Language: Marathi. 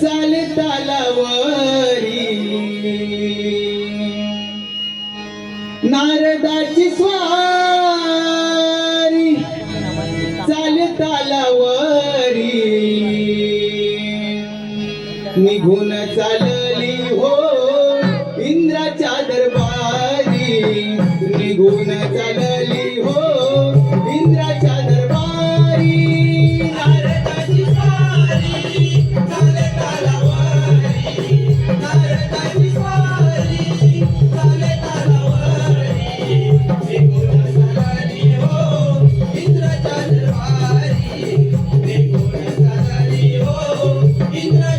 चाले तालावरी. नारदाची स्वारी चाले तालावरी. निघून चालली हो इंद्राच्या दरबारी. निघून चालली दरबारी